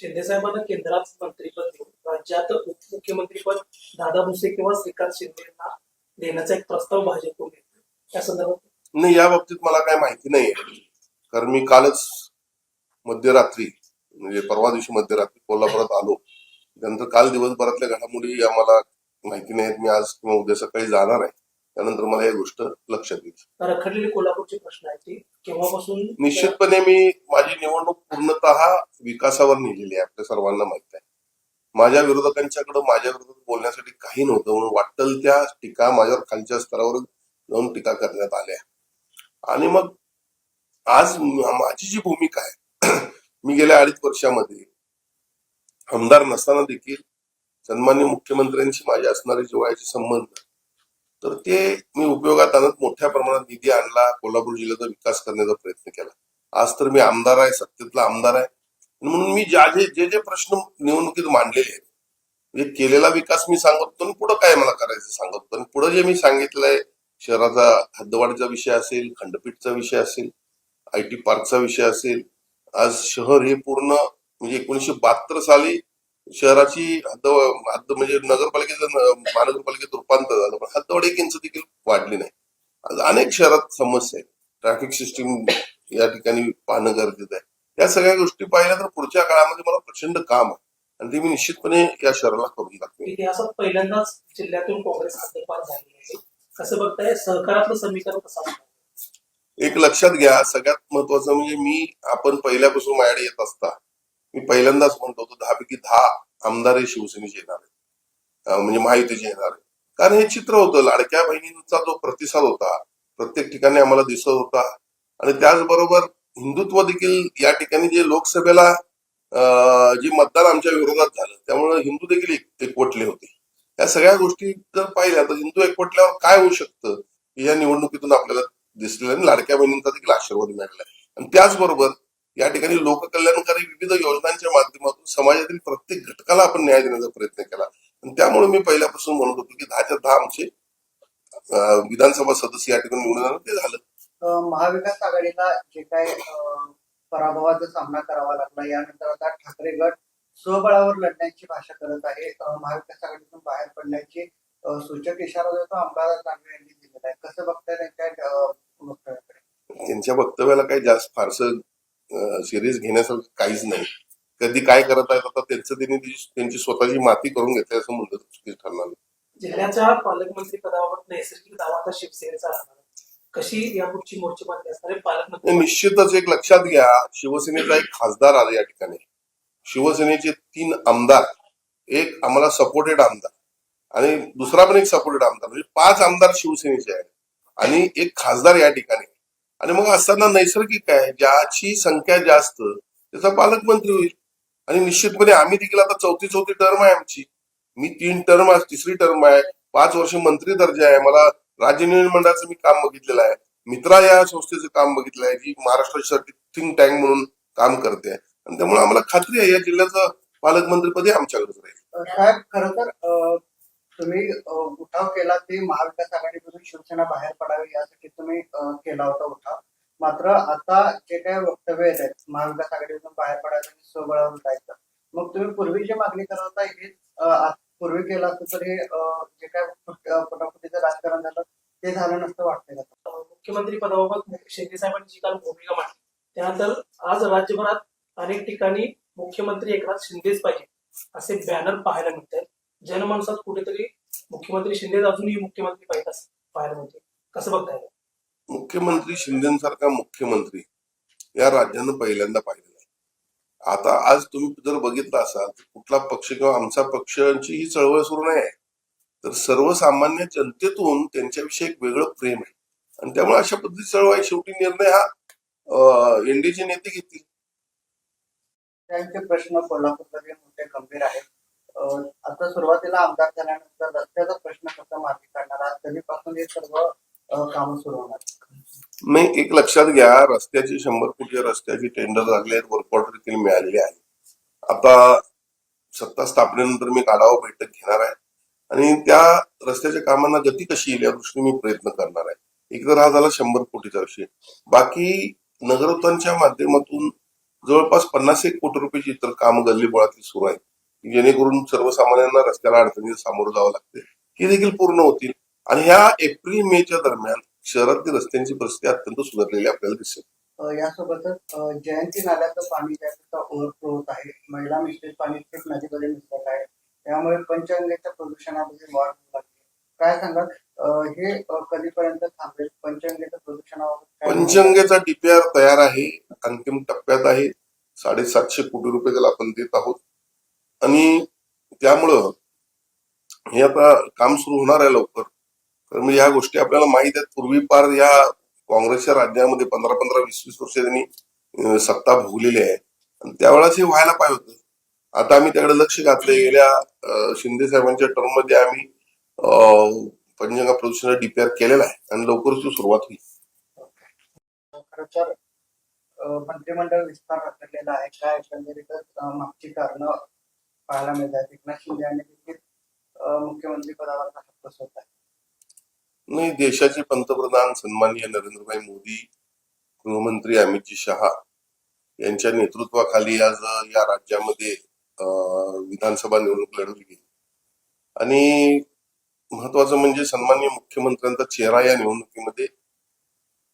शिंदे साहेबांना केंद्रात मंत्रीपद देऊन राज्यात उपमुख्यमंत्रीपद दादा भुसे किंवा श्रीकांत शिंदे यांना देण्याचा एक प्रस्ताव भाजपकडून त्या संदर्भात नाही या बाबतीत मला काय माहिती नाही कारण मी कालच मध्यरात्री म्हणजे परवा दिवशी मध्यरात्री कोल्हापुरात आलो. त्यानंतर काल दिवसभरातल्या घडामोडी आम्हाला माहिती नाहीत. मी आज किंवा उद्या सकाळी जाणार आहे. त्यानंतर मला ही गोष्ट लक्षात येईल. रखडलेले कोल्हापूरचे प्रश्न आहेत ते. केव्हापासून निश्चितपणे मी माझी निवडणूक पूर्णतः विकासावर नेलेली आहे आपल्या सर्वांना माहीत आहे. माझ्या विरोधकांच्याकडे माझ्या विरोधात बोलण्यासाठी काही नव्हतं म्हणून वाटल त्या टीका माझ्यावर खालच्या स्तरावर जाऊन टीका करण्यात आल्या. आणि मग आज माझी जी भूमिका आहे मी गेल्या अडीच वर्षामध्ये आमदार नसताना देखील सन्मान्य मुख्यमंत्र्यांशी माझे असणारे जिवाळ्याचे संबंध तर ते मी उपयोगात आणत मोठ्या प्रमाणात निधी आणला कोल्हापूर जिल्ह्याचा विकास करण्याचा प्रयत्न केला. आज तर मी आमदार आहे सत्तेतला आमदार आहे. म्हणून मी ज्या जे जे जे प्रश्न निवडणुकीत मांडलेले आहेत म्हणजे केलेला विकास मी सांगत होतो आणि पुढं काय मला करायचं सांगत होतो. आणि पुढं जे मी सांगितलंय शहराचा हद्दवाढीचा विषय असेल खंडपीठचा विषय असेल आय टी पार्कचा विषय असेल आज शहर हे पूर्ण म्हणजे एकोणीशे बहात्तर साली शहराची हद्द हद्द म्हणजे नगरपालिकेचं महानगरपालिकेत रूपांतर झालं पण हद्दवाढ एक इंच देखील वाढली नाही. आज अनेक शहरात समस्या आहेत. ट्रॅफिक सिस्टीम या ठिकाणी पाहणं गरजेचं आहे. या सगळ्या गोष्टी पाहिल्या तर पुढच्या काळामध्ये मला प्रचंड काम आहे. आणि ते मी निश्चितपणे या शहराला करून दाखवेन इतिहासात पहिल्यांदाच जिल्ह्यातून काँग्रेस झाली आहे. कसं बघताय सहकारातलं समीकरण कसं? एक लक्षात घ्या सगळ्यात महत्वाचं म्हणजे मी आपण पहिल्यापासून माझ्याकडे येत असता. मी पहिल्यांदाच म्हणतो तो दहापैकी दहा आमदार हे शिवसेनेचे येणार आहेत. म्हणजे महायुतीचे येणार कारण हे चित्र होतं लाडक्या बहिणींचा जो प्रतिसाद होता प्रत्येक ठिकाणी आम्हाला दिसत होता. आणि त्याचबरोबर हिंदुत्व देखील या ठिकाणी जे लोकसभेला जे मतदान आमच्या विरोधात झालं त्यामुळे हिंदू देखील एक- एकवटले होते. या सगळ्या गोष्टी जर पाहिल्या तर हिंदू एकवटल्यावर काय होऊ शकतं या निवडणुकीतून आपल्याला दिसलेलं आणि लाडक्या बहिणींचा देखील आशीर्वाद मिळाला आणि त्याचबरोबर या ठिकाणी लोककल्याणकारी विविध योजनांच्या माध्यमातून समाजातील प्रत्येक घटकाला आपण न्याय देण्याचा प्रयत्न केला. आणि त्यामुळे मी पहिल्यापासून म्हणत होतो की दहाच्या दहा आमचे विधानसभा सदस्य या ठिकाणी निवडून आले, ते झालं. महाविकास आघाडीला जे काय पराभवाचा सामना करावा लागला यानंतर आता ठाकरे गट स्वबळावर लढण्याची भाषा करत आहे. महाविकास आघाडीतून बाहेर पडण्याची सूचक इशारा जो अंबादास दानवे यांनी दिलेला आहे. कसं बघताय त्यांच्या त्यांच्या वक्तव्याला काही जास्त फारसं सिरियस घेण्यासारखं काहीच नाही. कधी काय करत आहेत आता त्यांचं त्यांनी त्यांची स्वतःची माती करून घेतली असं म्हणलं चुकीचं ठरणार. जिल्ह्याच्या पालकमंत्री पदावर नैसर्गिक दावा शिवसेनेचा असणार. कशी यापुढची असणार पालकमंत्री निश्चितच एक लक्षात घ्या शिवसेनेचा एक खासदार आला या ठिकाणी. शिवसेनेचे तीन आमदार एक आम्हाला सपोर्टेड आमदार आणि दुसरा पण एक सपोर्टेड आमदार. म्हणजे पाच आमदार शिवसेनेचे आहेत. आणि एक खासदार या ठिकाणी. आणि मग असताना नैसर्गिक आहे ज्याची संख्या जास्त त्याचा पालकमंत्री होईल. आणि निश्चितपणे आम्ही देखील आता चौथी चौथी टर्म आहे आमची. मी तीन टर्म आहे तिसरी टर्म आहे पाच वर्ष मंत्री दर्जा आहे. मला राज्य मंडळाचं मी काम बघितलेलं आहे. मित्रा या संस्थेचं काम बघितलं आहे जी महाराष्ट्रासाठी थिंक टँक म्हणून काम करते. आणि त्यामुळे आम्हाला खात्री आहे या जिल्ह्याचं पालकमंत्रीपदी आमच्याकडेच राहील. साहेब खरं तर तुम्ही उठाव केला ते महाविकास आघाडीमधून शिवसेना बाहेर पडावी यासाठी तुम्ही केला होता उठाव. मात्र आता जे काय वक्तव्य येत आहेत महाविकास आघाडीमधून बाहेर पडायचं आणि स्वबळावर जायचं मग तुम्ही पूर्वी जे मागणी करत होता हे पूर्वी केला असतं तर हे जे काय फटाफटीचं राजकारण झालं ते झालं नसतं वाटतंय मुख्यमंत्री पदाबाबत शिंदे साहेबांनी जी काल भूमिका मांडली त्यानंतर आज राज्यभरात अनेक ठिकाणी मुख्यमंत्री एकनाथ शिंदेच पाहिजे असे बॅनर पाहायला मिळत आहेत जनमानसात कुठेतरी मुख्यमंत्री शिंदेच अजूनही मुख्यमंत्री पाहिजे पाहायला मिळते कसं बघताय? मुख्यमंत्री शिंदेसारखा मुख्यमंत्री या राज्यानं पहिल्यांदा पाहिलेला आहे. आता आज तुम्ही जर बघितलं असाल तर कुठला पक्ष किंवा आमचा पक्षांची ही चळवळ सुरू नाही आहे. तर सर्वसामान्य जनतेतून त्यांच्याविषयी एक वेगळं प्रेम आहे. आणि त्यामुळे अशा पद्धतीची चळवळ आहे. शेवटी निर्णय हा एनडीचे नेते घेतील. त्यांचे प्रश्न कोल्हापूरमध्ये मोठे गंभीर आहेत. आता सुरुवातीला आमदार झाल्यानंतर रस्त्याचा प्रश्न कसा मार्गी काढणार? कधीपासून हे सर्व काम कामं सुरू होणार? नाही एक लक्षात घ्या रस्त्याची शंभर कोटी रस्त्याची टेंडर लागले आहेत वर्क ऑर्डर देखील मिळालेली आहे आता सत्ता स्थापनेनंतर मी आढावा बैठक घेणार आहे. आणि त्या रस्त्याच्या कामांना गती कशी येईल या दृष्टीने मी प्रयत्न करणार आहे. एक तर हा झाला शंभर कोटीचा विषय. बाकी नगरोत्थानच्या माध्यमातून जवळपास पन्नास एक कोटी रुपयाची इतर काम गल्लीबोळातली सुरू आहेत. जेणेकरून सर्वसामान्यांना रस्त्याला अडचणीला सामोरं जावं लागते. ही देखील पूर्ण होतील. आणि ह्या एप्रिल मेच्या दरम्यान शहरातली रस्त्यांची परिस्थिती अत्यंत सुधारलेली आपल्याला दिसेल. यासोबतच जयंती नाल्याचं पाणी त्याचा ओव्हरफ्लो होत आहे. महिला मिश्रित पाणी थेट आहे. त्यामुळे पंचगंगेच्या प्रदूषणामध्ये वाढ होऊ लागली. काय सांगाल? अ, हे कधीपर्यंत थांबेल? पंचगंगेच्या प्रदूषणावर पंचगंगेचा डीपीआर तयार आहे. अंतिम टप्प्यात आहे. साडेसातशे कोटी रुपये त्याला आपण देत आहोत. आणि त्यामुळं हे आता काम सुरू होणार आहे लवकर. तर म्हणजे ह्या गोष्टी आपल्याला माहीत आहेत. पूर्वी पार या काँग्रेसच्या राज्यामध्ये पंधरा पंधरा वीस वीस वर्ष त्यांनी सत्ता भोगलेली आहे. आणि त्यावेळेस हे व्हायला पाहिजे होतं. आता आम्ही त्याकडे लक्ष घातले गेल्या शिंदे साहेबांच्या टर्ममध्ये आम्ही पंचगंगा प्रदूषण डीपीआर केलेला आहे. आणि लवकरच ती सुरुवात होईल. तर मंत्रिमंडळ विस्तार रखडलेला आहे. काय कारण मागची पाहायला मिळतात. एकनाथ शिंदे यांनी देखील मुख्यमंत्री पदावरचा हक्क सोडला. नाही देशाचे पंतप्रधान सन्माननीय नरेंद्रभाई मोदी गृहमंत्री अमितजी शहा यांच्या नेतृत्वाखाली आज या राज्यामध्ये विधानसभा निवडणूक लढवली गेली. आणि महत्वाचं म्हणजे सन्मान्य मुख्यमंत्र्यांचा चेहरा या निवडणुकीमध्ये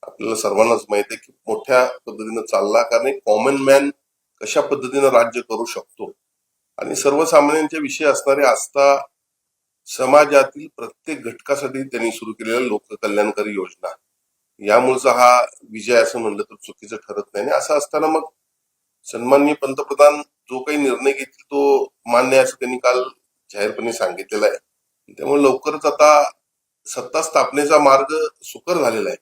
आपल्याला सर्वांनाच माहीत आहे की मोठ्या पद्धतीनं चालला कारण कॉमन मॅन कशा पद्धतीनं राज्य करू शकतो? आणि सर्वसामान्यांच्या विषयी असणारी आस्था समाजातील प्रत्येक घटकासाठी त्यांनी सुरू केलेल्या लोककल्याणकारी योजना. यामुळेचा हा विजय असं म्हणलं तर चुकीचं ठरत नाही. आणि असं असताना मग सन्माननीय पंतप्रधान जो काही निर्णय घेतील तो मान्य आहे असं त्यांनी काल जाहीरपणे सांगितलेला आहे. त्यामुळे लवकरच आता सत्ता स्थापनेचा मार्ग सुकर झालेला आहे.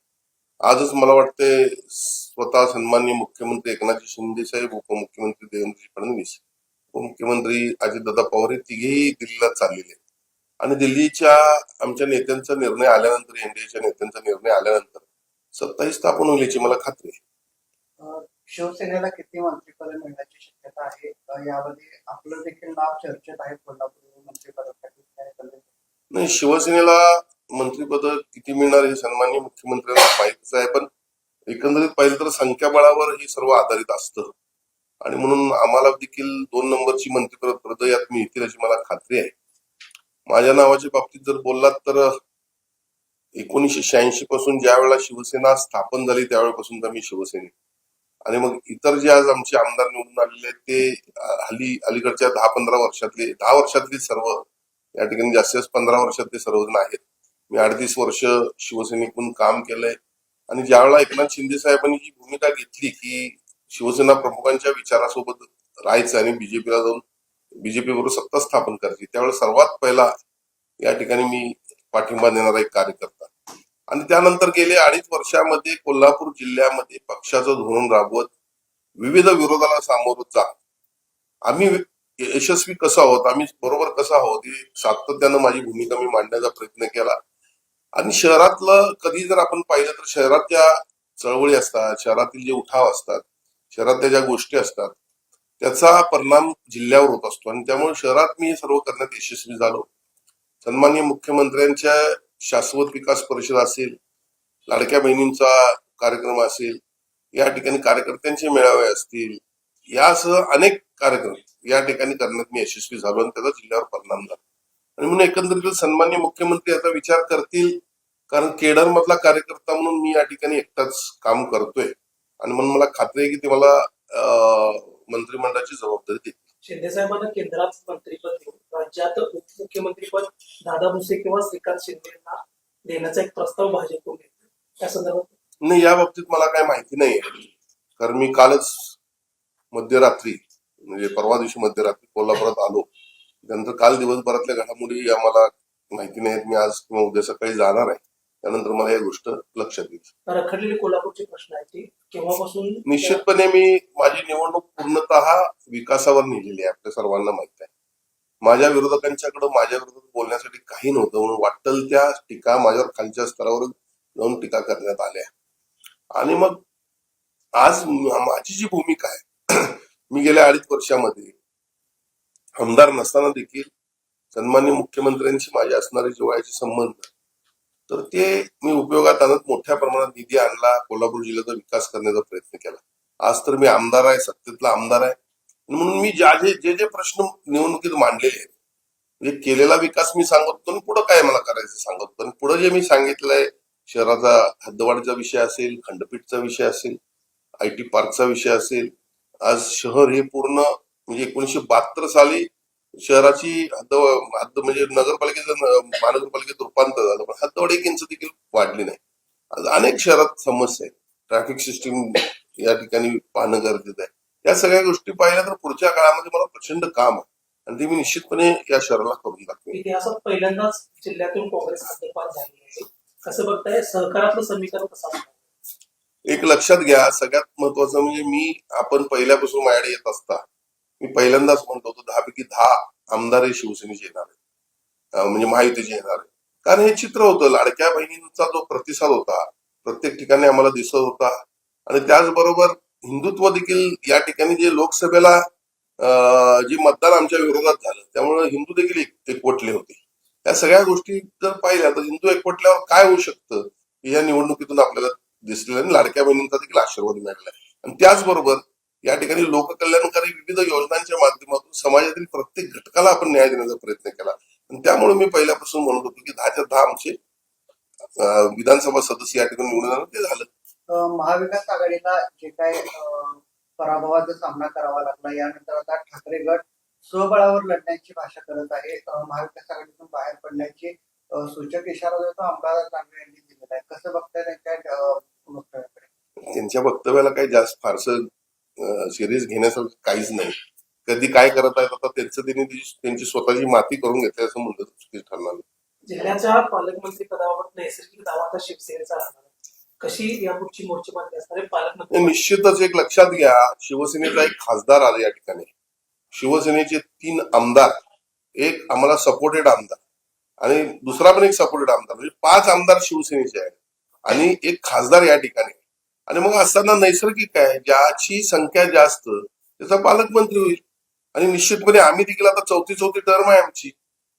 आजच मला वाटते स्वतः सन्माननीय मुख्यमंत्री एकनाथजी शिंदे साहेब उपमुख्यमंत्री देवेंद्रजी फडणवीस उपमुख्यमंत्री अजितदादा पवार हे तिघेही दिल्लीला चाललेले आहेत. आणि दिल्लीच्या आमच्या नेत्यांचा निर्णय आल्यानंतर एनडीएच्या नेत्यांचा निर्णय आल्यानंतर सत्ता ही स्थापन होईल याची मला खात्री आहे शिवसेनेला किती मंत्रिपद मिळण्याची शक्यता आहे यामध्ये आपलं देखील नाव चर्चेत आहे कोल्हापूर मंत्रिपदासाठी? नाही शिवसेनेला मंत्रिपद किती मिळणार हे सन्माननीय मुख्यमंत्र्यांना माहितीच आहे पण एकंदरीत पाहिलं तर संख्याबळावर हे सर्व आधारित असतं आणि म्हणून आम्हाला देखील दोन नंबरची मंत्रिपद हृदयात यात मिळतील अशी मला खात्री आहे. माझ्या नावाच्या बाबतीत जर बोललात तर एकोणीसशे शहाऐंशी पासून ज्या वेळेला शिवसेना स्थापन झाली त्यावेळेपासून तर मी शिवसेने आणि मग इतर जे आज आमचे आमदार निवडून आलेले आहेत ते हल्ली अलीकडच्या दहा पंधरा वर्षातले दहा वर्षातले सर्व या ठिकाणी जास्तीत जास्त पंधरा वर्षातले सर्वजण आहेत. मी अडतीस वर्ष शिवसेनेतून काम केलंय. आणि ज्यावेळेला एकनाथ शिंदे साहेबांनी जी भूमिका घेतली की शिवसेना प्रमुखांच्या विचारासोबत राहायचं आणि बीजेपीला जाऊन बीजेपी बरोबर सत्ता स्थापन करायची. त्यावेळेस सर्वात पहिला या ठिकाणी मी पाठिंबा देणारा एक कार्यकर्ता. आणि त्यानंतर गेले अडीच वर्षामध्ये कोल्हापूर जिल्ह्यामध्ये पक्षाचं धोरण राबवत विविध विरोधाला सामोरं जा आम्ही यशस्वी कसं आहोत? आम्ही बरोबर कसं आहोत? ही सातत्यानं माझी भूमिका मी मांडण्याचा प्रयत्न केला. आणि शहरातलं कधी जर आपण पाहिलं तर शहरात ज्या चळवळी असतात शहरातील जे उठाव असतात शहरातल्या ज्या गोष्टी असतात त्याचा परिणाम जिल्ह्यावर होत असतो. आणि त्यामुळे शहरात मी हे सर्व करण्यात यशस्वी झालो. सन्माननीय मुख्यमंत्र्यांच्या शाश्वत विकास परिषद असेल लाडक्या बहिणींचा कार्यक्रम असेल या ठिकाणी कार्यकर्त्यांचे मेळावे असतील यासह अनेक कार्यक्रम या ठिकाणी करण्यात मी यशस्वी झालो आणि त्याचा जिल्ह्यावर परिणाम झाला. आणि म्हणून एकंदरीत सन्मान्य मुख्यमंत्री याचा विचार करतील कारण केडर मधला कार्यकर्ता म्हणून मी या ठिकाणी एकटाच काम करतोय. आणि म्हणून मला खात्री आहे की ते मला मंत्रिमंडळाची जबाबदारी देतील शिंदे साहेबांना केंद्रात मंत्रीपद देऊन राज्यात उपमुख्यमंत्रीपद दादा भुसे किंवा श्रीकांत शिंदे यांना देण्याचा एक प्रस्ताव भाजपकडून त्या संदर्भात नाही या बाबतीत मला काय माहिती नाही कारण मी कालच मध्यरात्री म्हणजे परवा दिवशी मध्यरात्री कोल्हापुरात आलो. त्यानंतर काल दिवसभरातल्या घडामोडी आम्हाला माहिती नाहीत. मी आज किंवा उद्या सकाळी जाणार आहे. त्यानंतर मला ही गोष्ट लक्षात येईल. रखडलेले कोल्हापूरचे प्रश्न आहेत ते. केव्हापासून निश्चितपणे मी माझी निवडणूक पूर्णतः विकासावर नेलेली आहे आपल्या सर्वांना माहीत आहे. माझ्या विरोधकांच्याकडे माझ्या विरोधात बोलण्यासाठी काही नव्हतं म्हणून वाटेल त्या टीका माझ्यावर खालच्या स्तरावर जाऊन टीका करण्यात आल्या. आणि मग आज माझी जी भूमिका आहे मी गेल्या अडीच वर्षामध्ये आमदार नसताना देखील सन्मान्य मुख्यमंत्र्यांशी माझे असणारे जिव्हाळ्याचे संबंध तर ते मी उपयोगात आणत मोठ्या प्रमाणात निधी आणला कोल्हापूर जिल्ह्याचा विकास करण्याचा प्रयत्न केला. आज तर मी आमदार आहे सत्तेतला आमदार आहे. म्हणून मी ज्या जे जे जे प्रश्न निवडणुकीत मांडलेले आहेत म्हणजे केलेला विकास मी सांगत होतो आणि पुढं काय मला करायचं सांगत होतो. आणि पुढं जे मी सांगितलंय शहराचा हद्दवाढीचा विषय असेल खंडपीठचा विषय असेल आय टी पार्कचा विषय असेल आज शहर हे पूर्ण म्हणजे एकोणीशे बहात्तर साली शहराची हद्द हद्द म्हणजे नगरपालिकेचं महानगरपालिकेत रूपांतर झालं पण हद्दवाढ एक इंच देखील वाढली नाही. आज अनेक शहरात समस्या आहेत. ट्रॅफिक सिस्टीम या ठिकाणी पाहणं गरजेचं आहे. या सगळ्या गोष्टी पाहिल्या तर पुढच्या काळामध्ये मला प्रचंड काम आहे. आणि ते मी निश्चितपणे या शहराला करून दाखवेन इतिहासात पहिल्यांदाच जिल्ह्यातून काँग्रेस झाली आहे. कसं बघताय? सहकारातलं समीकरण कसं आहे? एक लक्षात घ्या सगळ्यात महत्वाचं म्हणजे मी आपण पहिल्यापासून माझ्याकडे येत असता मी पहिल्यांदाच म्हणतो होतो दहापैकी दहा आमदार हे शिवसेनेचे येणार आहेत. म्हणजे महायुतीचे येणार आहेत. कारण हे चित्र होतं लाडक्या बहिणींचा जो प्रतिसाद होता प्रत्येक ठिकाणी आम्हाला दिसत होता. आणि त्याचबरोबर हिंदुत्व देखील या ठिकाणी जे लोकसभेला जे मतदान आमच्या विरोधात झालं त्यामुळे हिंदू देखील एक- एकवटले होते. या सगळ्या गोष्टी जर पाहिल्या तर हिंदू एकवटल्यावर काय होऊ शकतं? या निवडणुकीतून आपल्याला दिसलेलं आणि लाडक्या बहिणींचा देखील आशीर्वाद मिळाला आणि त्याचबरोबर या ठिकाणी लोककल्याणकारी विविध योजनांच्या माध्यमातून समाजातील प्रत्येक घटकाला आपण न्याय देण्याचा प्रयत्न केला. आणि त्यामुळे मी पहिल्यापासून म्हणत होतो की दहाच्या दहा आमचे विधानसभा सदस्य या ठिकाणी निवडून आले ते झालं. महाविकास आघाडीला जे काय पराभवाचा सामना करावा लागला यानंतर आता ठाकरे गट स्वबळावर लढण्याची भाषा करत आहे. महाविकास आघाडीतून बाहेर पडण्याची सूचक इशारा जो आमदार दानवे यांनी दिलेला आहे. कसं बघताय त्यांच्या वक्तव्याकडे? त्यांच्या वक्तव्याला काही जास्त फारसं सिरियस घेण्यासारखं काहीच नाही कधी काय करत आहेत आता त्यांचं त्यांनी त्यांची स्वतःची माती करून घेतली असं म्हणलं चुकीचं ठरणार नाही. जिल्ह्याच्या पालकमंत्री पदावर नैसर्गिक दावा आता शिवसेनेचा. कशी यापुढची असणार पालकमंत्री निश्चितच एक लक्षात घ्या शिवसेनेचा एक खासदार आला या ठिकाणी शिवसेनेचे तीन आमदार एक आम्हाला सपोर्टेड आमदार आणि दुसरा पण एक सपोर्टेड आमदार म्हणजे पाच आमदार शिवसेनेचे आहेत आणि एक खासदार या ठिकाणी. आणि मग असताना नैसर्गिक आहे ज्याची संख्या जास्त त्याचा पालकमंत्री होईल. आणि निश्चितपणे आम्ही देखील आता चौथी चौथी टर्म आहे आमची.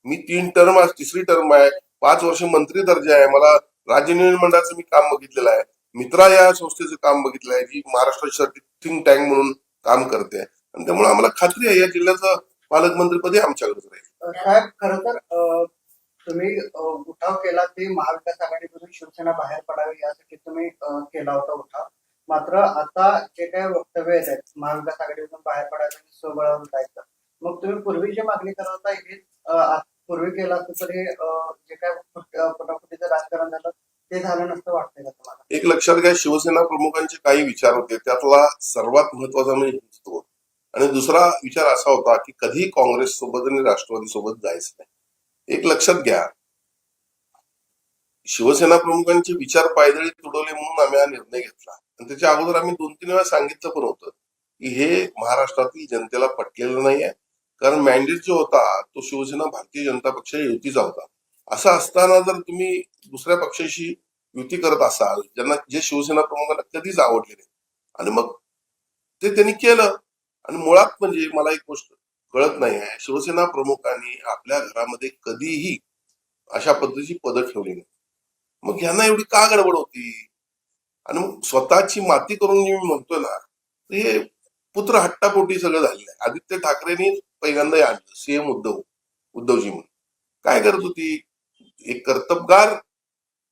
मी तीन टर्म आहे तिसरी टर्म आहे पाच वर्ष मंत्री दर्जा आहे. मला राज्य नियोजन मंडळाचं मी काम बघितलेलं आहे. मित्रा या संस्थेचं काम बघितलं आहे जी महाराष्ट्रासाठी थिंक टँक म्हणून काम करते. आणि त्यामुळे आम्हाला खात्री आहे या जिल्ह्याचं पालकमंत्रीपदी आमच्याकडेच राहील. साहेब खरं तर तुम्ही उठाव केला ते महाविकास आघाडीमधून शिवसेना बाहेर पडावी यासाठी तुम्ही केला होता उठाव. मात्र आता जे काही वक्तव्य येत आहेत महाविकास आघाडीमधून बाहेर पडायचं स्वबळावर जायचं. मग तुम्ही पूर्वी जी मागणी करत होता हे पूर्वी केला असतं तर हे जे काय फुट- राजकारण झालं ते झालं नसतं वाटतंय का तुम्हाला? एक लक्षात घ्या शिवसेना प्रमुखांचे काही विचार होते. त्यातला सर्वात महत्त्वाचा म्हणजे हिंदुत्व. आणि दुसरा विचार असा होता की कधी काँग्रेस सोबत आणि राष्ट्रवादी सोबत जायचं नाही. एक लक्षात घ्या. शिवसेना प्रमुखांचे विचार पायदळी तुडवले म्हणून आम्ही हा निर्णय घेतला. आणि त्याच्या अगोदर आम्ही दोन तीन वेळा सांगितलं पण होतं की हे महाराष्ट्रातील जनतेला पटलेलं नाहीये. कारण मॅन्डेट जो होता तो शिवसेना भारतीय जनता पक्ष युतीचा होता. असं असताना जर तुम्ही दुसऱ्या पक्षाशी युती करत असाल ज्यांना जे शिवसेना प्रमुखांना कधीच आवडले नाही आणि मग ते त्यांनी केलं. आणि मुळात म्हणजे मला एक गोष्ट कळत नाही आहे. शिवसेना प्रमुखांनी आपल्या घरामध्ये कधीही अशा पद्धतीची पदं ठेवली नाही मग ह्यांना एवढी का गडबड होती? आणि मग स्वतःची माती करून जे मी म्हणतोय ना हे पुत्र हट्टापोटी सगळं झालेलं आहे. आदित्य ठाकरेंनी पहिल्यांदा आणलं सीएम उद्धव उद्धवजी म्हणून. काय करत होती? एक कर्तबगार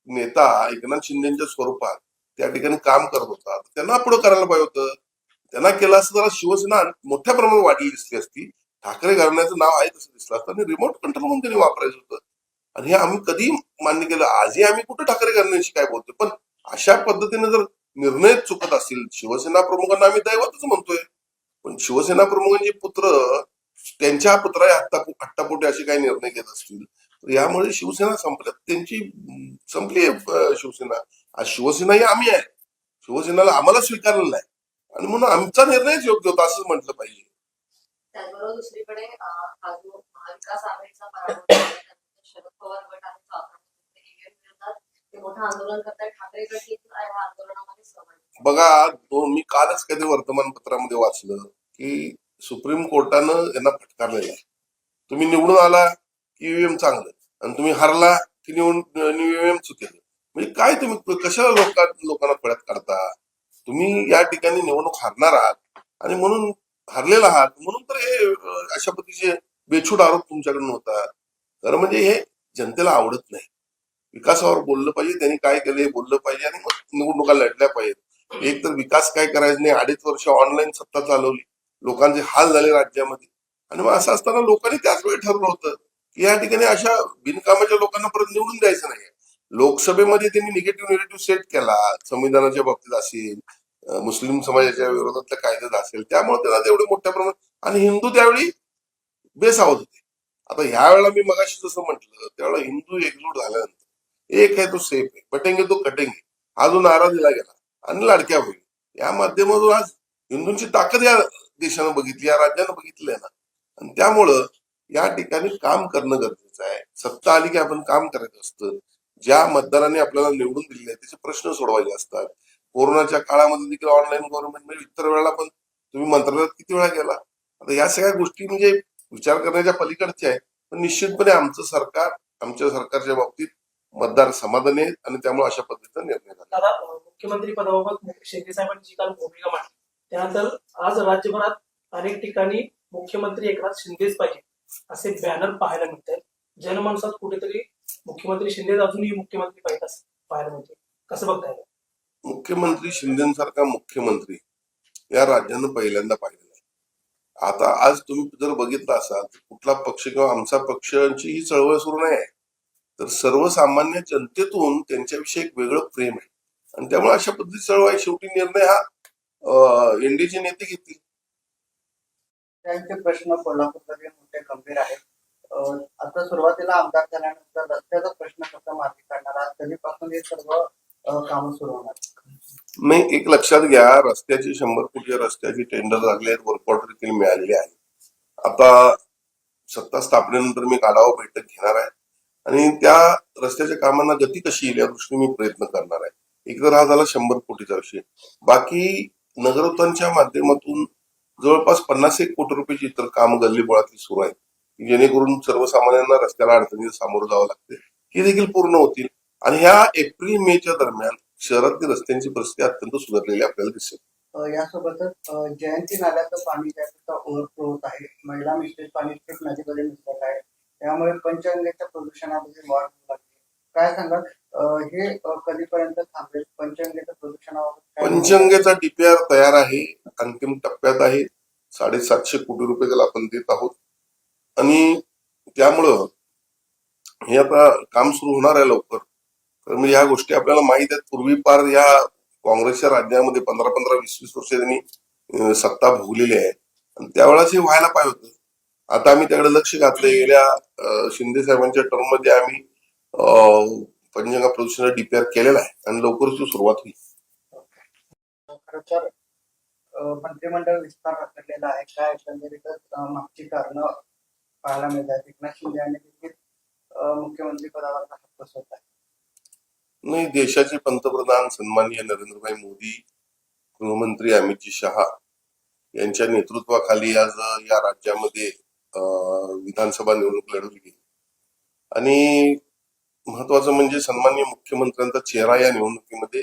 नेता एकनाथ शिंदेच्या स्वरूपात त्या ठिकाणी काम करत होता. त्यांना पुढे करायला पाहिजे होतं. त्यांना केलं असतं जरा शिवसेना मोठ्या प्रमाणात वाढली दिसली असती. ठाकरे घराण्याचं नाव आहे तसं दिसलं असतं. आणि रिमोट कंट्रोल म्हणून त्यांनी वापरायचं होतं. आणि हे आम्ही कधी मान्य केलं आजही आम्ही कुठं ठाकरे घराण्याशी काय बोलतो पण अशा पद्धतीने जर निर्णय चुकत असतील शिवसेना प्रमुखांना आम्ही दैवतच म्हणतोय. पण शिवसेना प्रमुखांचे पुत्र त्यांच्या पुत्रा हट्टा हट्टापोटी असे काही निर्णय घेत असतील तर यामुळे शिवसेना संपल्यात. त्यांची संपली आहे शिवसेना. आज शिवसेना ही आम्ही आहे. शिवसेनेला आम्हाला स्वीकारलेला आहे आणि म्हणून आमचा निर्णयच योग्य होता असंच म्हटलं पाहिजे. त्याचबरोबर दुसरीकडे हा जो महाविकास आघाडीचा पराभव शरद पवार गट आणि विरोधात ते मोठं आंदोलन करतात ठाकरे गट या आंदोलनामध्ये सहभागी बघा दोन मी कालच कधी वर्तमानपत्रामध्ये वाचलं की सुप्रीम कोर्टानं यांना फटकारलेलं आहे. तुम्ही निवडून आला की ईव्हीएम चांगलं आणि तुम्ही हरला की निवडून ईव्हीएम चुकीचं. म्हणजे काय तुम्ही कशाला लोकांना पळत काढता? तुम्ही या ठिकाणी निवडणूक हरणार आहात आणि म्हणून हरलेला आहात. म्हणून तर हे अशा पद्धतीचे बेछूट आरोप तुमच्याकडून होतात. तर म्हणजे हे जनतेला आवडत नाही. विकासावर बोललं पाहिजे त्यांनी काय केलं हे बोललं पाहिजे आणि निवडणुका लढल्या पाहिजेत. एक तर विकास काय करायचा नाही अडीच वर्ष ऑनलाईन सत्ता चालवली लोकांचे हाल झाले राज्यामध्ये. आणि मग असं असताना लोकांनी त्याच वेळी ठरवलं होतं की या ठिकाणी अशा बिनकामाच्या लोकांना परत निवडून द्यायचं नाही लोकसभेमध्ये त्यांनी निगेटिव्ह निगेटिव्ह सेट केला संविधानाच्या बाबतीत असेल मुस्लिम समाजाच्या विरोधातल्या कायद्यात असेल त्यामुळे त्याला तेवढे मोठ्या प्रमाणात आणि हिंदू त्यावेळी बेसावत होते. आता ह्या वेळेला मी मगाशी जसं म्हटलं त्यावेळेला हिंदू एकजूट झाल्यानंतर एक आहे तो सेफ आहे पटेंगे तो कटेंगे. हा जो नारा दिला गेला आणि लाडक्या होईल या माध्यमातून आज हिंदूंची ताकद या देशानं बघितली या राज्यानं बघितली आहे ना. आणि त्यामुळं या ठिकाणी काम करणं गरजेचं आहे. सत्ता आली की आपण काम करायचं असतं. ज्या मतदारांनी आपल्याला निवडून दिले आहे त्याचे प्रश्न सोडवायचे असतात. कोरोनाच्या काळामध्ये देखील ऑनलाईन गव्हर्नमेंट म्हणजे इतर वेळेला पण तुम्ही मंत्रालयात किती वेळा गेला? आता या सगळ्या गोष्टी म्हणजे विचार करण्याच्या पलीकडच्या आहे. पण निश्चितपणे आमचं सरकार आमच्या सरकारच्या बाबतीत मतदार समाधानी आहेत आणि त्यामुळे अशा पद्धतीचा निर्णय झाला. दादा मुख्यमंत्री पदाबाबत शिंदे साहेबांनी जी काल भूमिका मांडली त्यानंतर आज राज्यभरात अनेक ठिकाणी मुख्यमंत्री एकनाथ शिंदेच पाहिजे असे बॅनर पाहायला मिळत आहेत जनमानसात कुठेतरी मुख्यमंत्री शिंदे अजूनही मुख्यमंत्री पाहिजे असं पाहायला मिळते कसं बघताय? मुख्यमंत्री शिंदेसारखा मुख्यमंत्री या राज्यानं पहिल्यांदा पाहिलेला आहे. आता आज तुम्ही जर बघितलं असाल तर कुठला पक्ष किंवा आमचा पक्षांची ही चळवळ सुरू नाही आहे. तर सर्वसामान्य जनतेतून त्यांच्याविषयी एक वेगळं प्रेम आहे. आणि त्यामुळे अशा पद्धतीची चळवळ आहे. शेवटी निर्णय हा एनडीचे नेते घेतील. त्यांचे प्रश्न कोल्हापूरमध्ये मोठे गंभीर आहेत. आता सुरुवातीला आमदार झाल्यानंतर रस्त्याचा प्रश्न कसा मार्गी काढणार? आहात कधीपासून हे सर्व काम कामं सुरू होणार? नाही एक लक्षात घ्या रस्त्याची शंभर कोटी रस्त्याची टेंडर लागले आहेत वर्क ऑर्डर देखील मिळालेली आहे. आता सत्ता स्थापनेनंतर मी आढावा बैठक घेणार आहे आणि त्या रस्त्याच्या कामांना गती कशी येईल या दृष्टीने मी प्रयत्न करणार आहे. एक तर हा झाला शंभर कोटीचा विषय बाकी नगरोत्थानच्या माध्यमातून जवळपास पन्नास एक कोटी रुपयाची इतर काम गल्लीबोळातली सुरू आहेत जेणेकरून सर्वसामान्यांना रस्त्याला अडचणीला सामोरं जावं लागते. ही देखील पूर्ण होतील. आणि ह्या एप्रिल मेच्या दरम्यान शहरातील रस्त्यांची परिस्थिती अत्यंत सुधारलेली आपल्याला दिसेल. यासोबतच जयंती नाल्याचं पाणी त्याचा ओव्हरफ्लो होत आहे. महिला मिश्रित पाणी थेट नदीमध्ये मिसळत आहे. त्यामुळे पंचगंगेच्या प्रदूषणामध्ये वाढ होऊ लागली. काय सांगाल? अं, हे कधीपर्यंत थांबेल? पंचगंगेच्या प्रदूषणावर? पंचगंगेचा डीपीआर तयार आहे. अंतिम टप्प्यात आहे. साडेसातशे कोटी रुपये त्याला आपण देत आहोत. आणि त्यामुळं हे आता काम सुरू होणार आहे लवकर. तर म्हणजे ह्या गोष्टी आपल्याला माहीत आहेत. पूर्वी पार या काँग्रेसच्या राज्यामध्ये पंधरा पंधरा वीस वीस वर्ष त्यांनी सत्ता भोगलेली आहे. आणि त्यावेळेस हे व्हायला पाहिजे होतं. आता आम्ही त्याकडे लक्ष घातलं गेल्या शिंदे साहेबांच्या टर्ममध्ये आम्ही पंचगंगा प्रदूषण डिपेअर केलेला आहे. आणि लवकरच ती सुरुवात होईल. खरंतर मंत्रिमंडळ विस्तार रखडलेला आहे. काय एकंदरीतच मागची कारण पाहायला मिळतात. एकनाथ शिंदे यांनी देखील मुख्यमंत्री पदावरचा हक्क बसवत आहे नाही देशाचे पंतप्रधान सन्माननीय नरेंद्रभाई मोदी गृहमंत्री अमित शहा यांच्या नेतृत्वाखाली आज या राज्यामध्ये अं, विधानसभा निवडणूक लढवली गेली. आणि महत्वाचं म्हणजे सन्माननीय मुख्यमंत्र्यांचा चेहरा या निवडणुकीमध्ये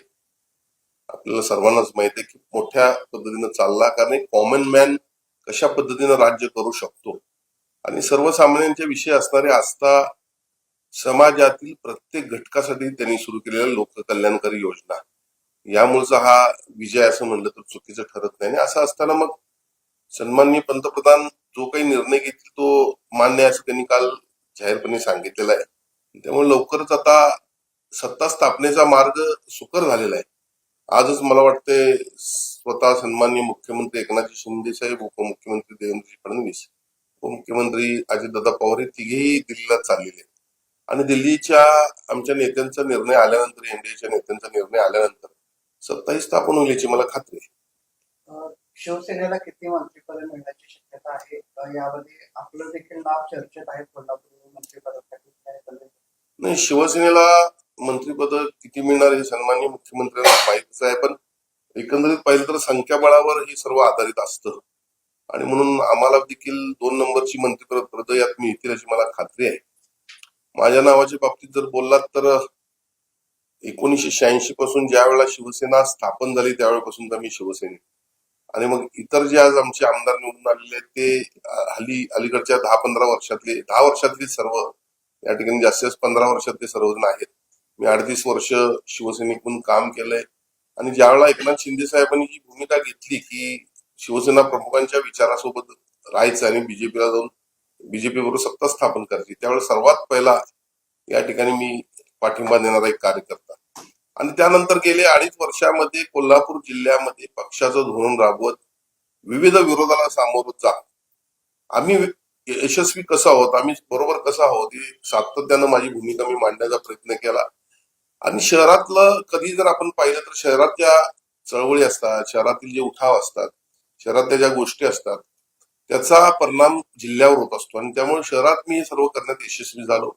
आपल्याला सर्वांनाच माहीत आहे की मोठ्या पद्धतीनं चालला कारण एक कॉमन मॅन कशा पद्धतीनं राज्य करू शकतो. आणि सर्वसामान्यांच्या विषयी असणारी आस्था समाजातील प्रत्येक घटकासाठी त्यांनी सुरू केलेल्या लोककल्याणकारी योजना. यामुळेचा हा विजय असं म्हणलं तर चुकीचं ठरत नाही. आणि असं असताना मग सन्माननीय पंतप्रधान जो काही निर्णय घेतील तो मान्य असं त्यांनी काल जाहीरपणे सांगितलेला आहे. त्यामुळे लवकरच आता सत्ता स्थापनेचा मार्ग सुकर झालेला आहे. आजच मला वाटते स्वतः सन्माननीय मुख्यमंत्री एकनाथ शिंदे साहेब उपमुख्यमंत्री देवेंद्रजी फडणवीस उपमुख्यमंत्री अजितदादा पवार हे तिघेही दिल्लीला चाललेले आहेत. आणि दिल्लीच्या आमच्या नेत्यांचा निर्णय आल्यानंतर एनडीएच्या नेत्यांचा निर्णय आल्यानंतर सत्ताही स्थापन होईल याची मला खात्री आहे. शिवसेनेला किती मंत्रिपद मिळण्याची शक्यता आहे? यामध्ये आपलं देखील नाव चर्चेत आहे कोल्हापूर मंत्रिपदासाठी? नाही शिवसेनेला मंत्रिपद किती मिळणार हे सन्माननीय मुख्यमंत्र्यांना माहितीच आहे पण एकंदरीत पाहिलं तर संख्याबळावर हे सर्व आधारित असतं. आणि म्हणून आम्हाला देखील दोन नंबरची मंत्रिपद पद यात मिळतील अशी मला खात्री आहे. माझ्या नावाच्या बाबतीत जर बोललात तर एकोणीसशे शहाऐंशी पासून ज्या वेळेला शिवसेना स्थापन झाली त्यावेळेपासून तर मी शिवसैनिक आणि मग इतर जे आज आमचे आमदार निवडून आलेले आहेत ते हल्ली अलीकडच्या दहा पंधरा वर्षातले दहा वर्षातले सर्व या ठिकाणी जास्तीत जास्त पंधरा वर्षातले सर्वजण आहेत. मी अडतीस वर्ष शिवसैनिक म्हणून काम केलंय. आणि ज्यावेळेला एकनाथ शिंदे साहेबांनी जी भूमिका घेतली की शिवसेना प्रमुखांच्या विचारासोबत राहायचं आणि बीजेपीला जाऊन बीजेपी बरोबर सत्ता स्थापन करायची. त्यावेळेस सर्वात पहिला या ठिकाणी मी पाठिंबा देणारा एक कार्यकर्ता. आणि त्यानंतर गेले अडीच वर्षामध्ये कोल्हापूर जिल्ह्यामध्ये पक्षाचं धोरण राबवत विविध विरोधाला सामोरं जा. आम्ही यशस्वी कसं आहोत? आम्ही बरोबर कसं आहोत? हे सातत्यानं माझी भूमिका मी मांडण्याचा प्रयत्न केला. आणि शहरातलं कधी जर आपण पाहिलं तर शहरात ज्या चळवळी असतात शहरातील जे उठाव असतात शहरातल्या ज्या गोष्टी असतात त्याचा परिणाम जिल्ह्यावर होत असतो. आणि त्यामुळे शहरात मी हे सर्व करण्यात यशस्वी झालो.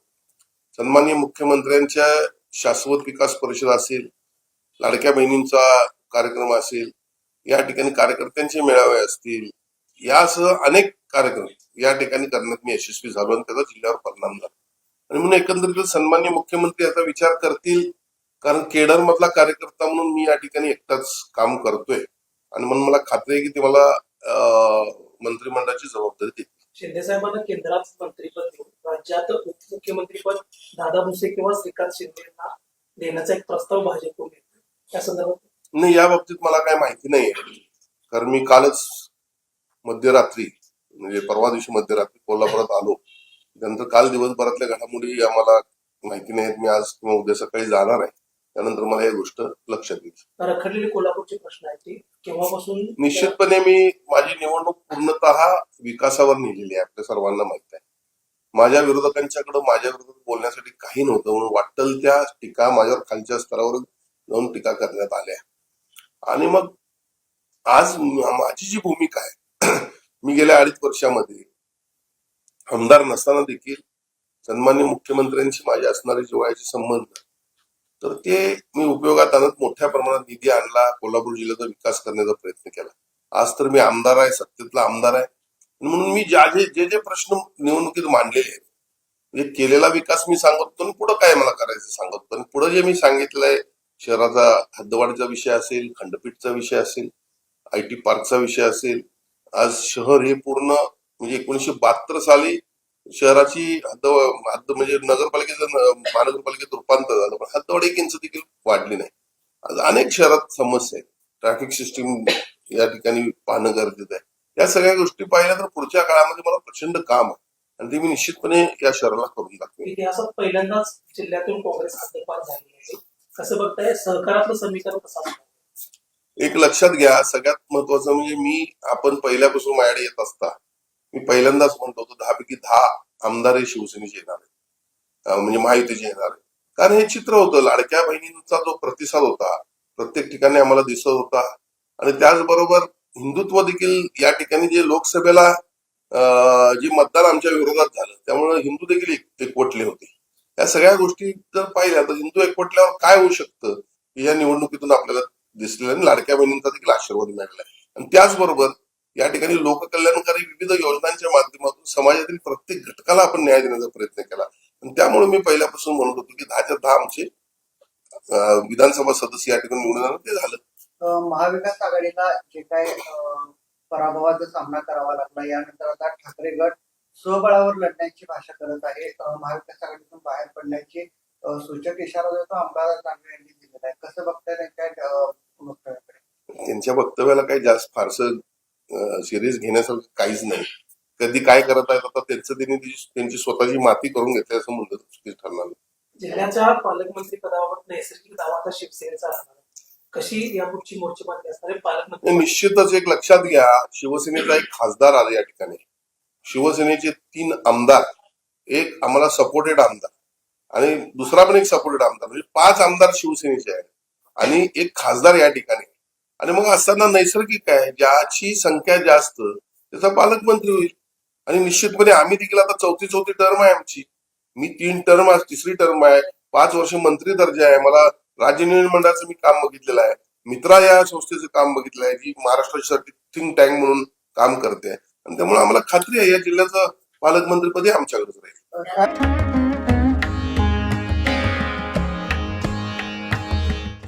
सन्माननीय मुख्यमंत्र्यांच्या शाश्वत विकास परिषद असेल लाडक्या बहिणींचा कार्यक्रम असेल या ठिकाणी कार्यकर्त्यांचे मेळावे असतील यासह अनेक कार्यक्रम या ठिकाणी करण्यात मी यशस्वी झालो आणि त्याचा जिल्ह्यावर परिणाम झाला. आणि म्हणून एकंदरीत सन्मान्य मुख्यमंत्री याचा विचार करतील कारण केडर मधला कार्यकर्ता म्हणून मी या ठिकाणी एकटाच काम करतोय. आणि म्हणून मला खात्री आहे की ते मला मंत्रिमंडळाची जबाबदारी देतील शिंदे साहेबांना केंद्रात मंत्रीपद देऊन राज्यात उपमुख्यमंत्रीपद दादा भुसे किंवा श्रीकांत शिंदे यांना देण्याचा एक प्रस्ताव भाजपकडून येतो त्या संदर्भात नाही या बाबतीत मला काय माहिती नाही कारण मी कालच मध्यरात्री म्हणजे परवा दिवशी मध्यरात्री कोल्हापुरात आलो. त्यानंतर काल दिवसभरातल्या घडामोडी आम्हाला माहिती नाहीत. मी आज किंवा उद्या सकाळी जाणार आहे. त्यानंतर मला ही गोष्ट लक्षात येईल. रखडलेले कोल्हापूरचे प्रश्न आहेत ते. केव्हापासून निश्चितपणे मी माझी निवडणूक पूर्णतः विकासावर नेलेली आहे आपल्या सर्वांना माहीत आहे. माझ्या विरोधकांच्याकडे माझ्या विरोधात बोलण्यासाठी काही नव्हतं म्हणून वाटल त्या टीका माझ्यावर खालच्या स्तरावर जाऊन टीका करण्यात आल्या. आणि मग आज माझी जी भूमिका आहे मी गेल्या अडीच वर्षामध्ये आमदार नसताना देखील सन्मान्य मुख्यमंत्र्यांशी माझे असणारे जिव्हाळ्याचे संबंध तर ते मी उपयोगात आणत मोठ्या प्रमाणात निधी आणला कोल्हापूर जिल्ह्याचा विकास करण्याचा प्रयत्न केला. आज तर मी आमदार आहे सत्तेतला आमदार आहे. म्हणून मी ज्या जे जे जे प्रश्न निवडणुकीत मांडलेले आहेत म्हणजे केलेला विकास मी सांगत होतो आणि पुढं काय मला करायचं सांगत. होतो आणि पुढं जे मी सांगितलंय शहराचा हद्दवाढीचा विषय असेल खंडपीठचा विषय असेल आय टी पार्कचा विषय असेल आज शहर हे पूर्ण म्हणजे एकोणीशे बहात्तर साली शहराची हद्द हद्द म्हणजे नगरपालिकेचं महानगरपालिकेत रूपांतर झालं पण हद्दवाढ एक इंच देखील वाढली नाही. आज अनेक शहरात समस्या आहेत. ट्रॅफिक सिस्टीम या ठिकाणी पाहणं गरजेचं आहे. या सगळ्या गोष्टी पाहिल्या तर पुढच्या काळामध्ये मला प्रचंड काम आहे. आणि ते मी निश्चितपणे या शहराला करून दाखवेन. इतिहासात पहिल्यांदाच जिल्ह्यातून काँग्रेस हद्दपार झाली आहे. कसं बघताय? सहकारातलं समीकरण कसं? एक लक्षात घ्या सगळ्यात महत्वाचं म्हणजे मी आपण पहिल्यापासून माझ्याकडे येत असता मी पहिल्यांदाच म्हणतो होतो दहापैकी दहा आमदार हे शिवसेनेचे येणार आहेत. म्हणजे महायुतीचे येणार आहेत. कारण हे चित्र होतं लाडक्या बहिणींचा जो प्रतिसाद होता प्रत्येक ठिकाणी आम्हाला दिसत होता. आणि त्याचबरोबर हिंदुत्व देखील या ठिकाणी जे लोकसभेला जे मतदान आमच्या विरोधात झालं त्यामुळे हिंदू देखील एक- एकवटले होते. या सगळ्या गोष्टी जर पाहिल्या तर हिंदू एकवटल्यावर काय होऊ शकतं? या निवडणुकीतून आपल्याला दिसलेलं आणि लाडक्या बहिणींचा देखील आशीर्वाद मिळाला आणि त्याचबरोबर या ठिकाणी लोककल्याणकारी विविध योजनांच्या माध्यमातून समाजातील प्रत्येक घटकाला आपण न्याय देण्याचा प्रयत्न केला. आणि त्यामुळे मी पहिल्यापासून म्हणत होतो की दहाच्या दहा आमचे विधानसभा सदस्य या ठिकाणी निवडून आले ते झालं. महाविकास आघाडीला जे काय पराभवाचा सामना करावा लागला यानंतर आता ठाकरे गट स्वबळावर लढण्याची भाषा करत आहे. महाविकास आघाडीतून बाहेर पडण्याची सूचक इशारा जो तो अंबादास दानवे यांनी दिलेला आहे. कसं बघताय त्यांच्या वक्तव्याकडे? त्यांच्या वक्तव्याला काही जास्त फारसं सिरियस घेण्यासारखं काहीच नाही. कधी काय करत आहेत आता त्यांचं त्यांनी त्यांची स्वतःची माती करून घेतली असं म्हणलं चुकीचं ठरणार नाही. जिल्ह्याच्या पालकमंत्री पदावर नैसर्गिक दावा आता शिवसेनेचा असणार. कशी असणार पालकमंत्री निश्चितच एक लक्षात घ्या शिवसेनेचा एक खासदार आला या ठिकाणी. शिवसेनेचे तीन आमदार एक आम्हाला सपोर्टेड आमदार आणि दुसरा पण एक सपोर्टेड आमदार. म्हणजे पाच आमदार शिवसेनेचे आहेत. आणि एक खासदार या ठिकाणी. आणि मग असताना नैसर्गिक आहे ज्याची संख्या जास्त त्याचा पालकमंत्री होईल. आणि निश्चितपणे आम्ही देखील आता चौथी चौथी टर्म आहे आमची. मी तीन टर्म आहे तिसरी टर्म आहे पाच वर्ष मंत्री दर्जा आहे. मला राज्य मंडळाचं मी काम बघितलेलं आहे. मित्रा या संस्थेचं काम बघितलं आहे जी महाराष्ट्रासाठी थिंक टँक म्हणून काम करते. आणि त्यामुळे आम्हाला खात्री आहे या जिल्ह्याचं पालकमंत्रीपदी आमच्याकडेच राहील.